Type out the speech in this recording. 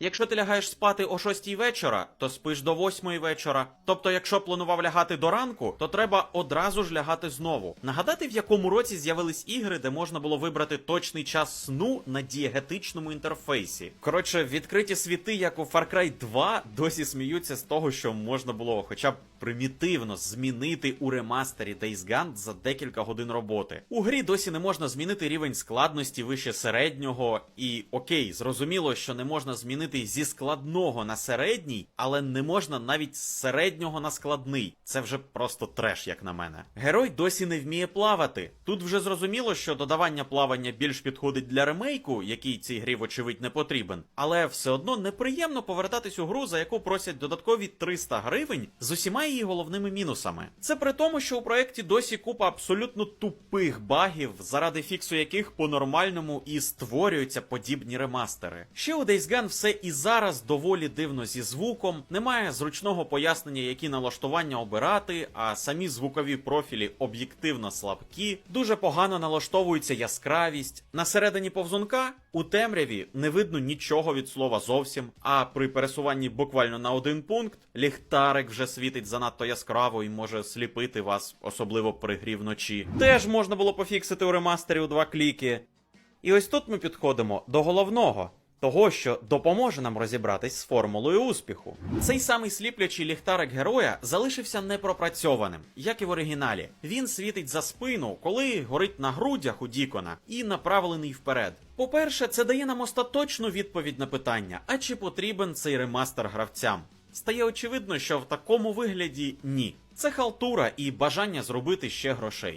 Якщо ти лягаєш спати о 6 вечора, то спиш до 8 вечора. Тобто, якщо планував лягати до ранку, то треба одразу ж лягати знову. Нагадати, в якому році з'явились ігри, де можна було вибрати точний час сну на дієгетичному інтерфейсі. Коротше, відкриті світи, як у Far Cry 2, досі сміються з того, що можна було хоча б примітивно змінити у ремастері Days Gone за декілька годин роботи. У грі досі не можна змінити рівень складності вище середнього, і окей, зрозуміло, що не можна змінити зі складного на середній, але не можна навіть з середнього на складний. Це вже просто треш, як на мене. Герой досі не вміє плавати. Тут вже зрозуміло, що додавання плавання більш підходить для ремейку, який цій грі, вочевидь, не потрібен, але все одно неприємно повертатись у гру, за яку просять додаткові 300 гривень з усіма її головними мінусами. Це при тому, що у проєкті досі купа абсолютно тупих багів, заради фіксу яких по-нормальному і створюються подібні ремастери. Ще у Days Gone все і зараз доволі дивно зі звуком, немає зручного пояснення, які налаштування обирати, а самі звукові профілі об'єктивно слабкі, дуже погано налаштовується яскравість. На середині повзунка у темряві не видно нічого від слова зовсім. А при пересуванні буквально на один пункт ліхтарик вже світить занадто яскраво і може сліпити вас, особливо при грі вночі. Теж можна було пофіксити у ремастері у два кліки. І ось тут ми підходимо до головного. Того, що допоможе нам розібратись з формулою успіху. Цей самий сліплячий ліхтарик героя залишився непропрацьованим, як і в оригіналі. Він світить за спину, коли горить на грудях у Дікона і направлений вперед. По-перше, це дає нам остаточну відповідь на питання: а чи потрібен цей ремастер гравцям? Стає очевидно, що в такому вигляді ні. Це халтура і бажання зробити ще грошей.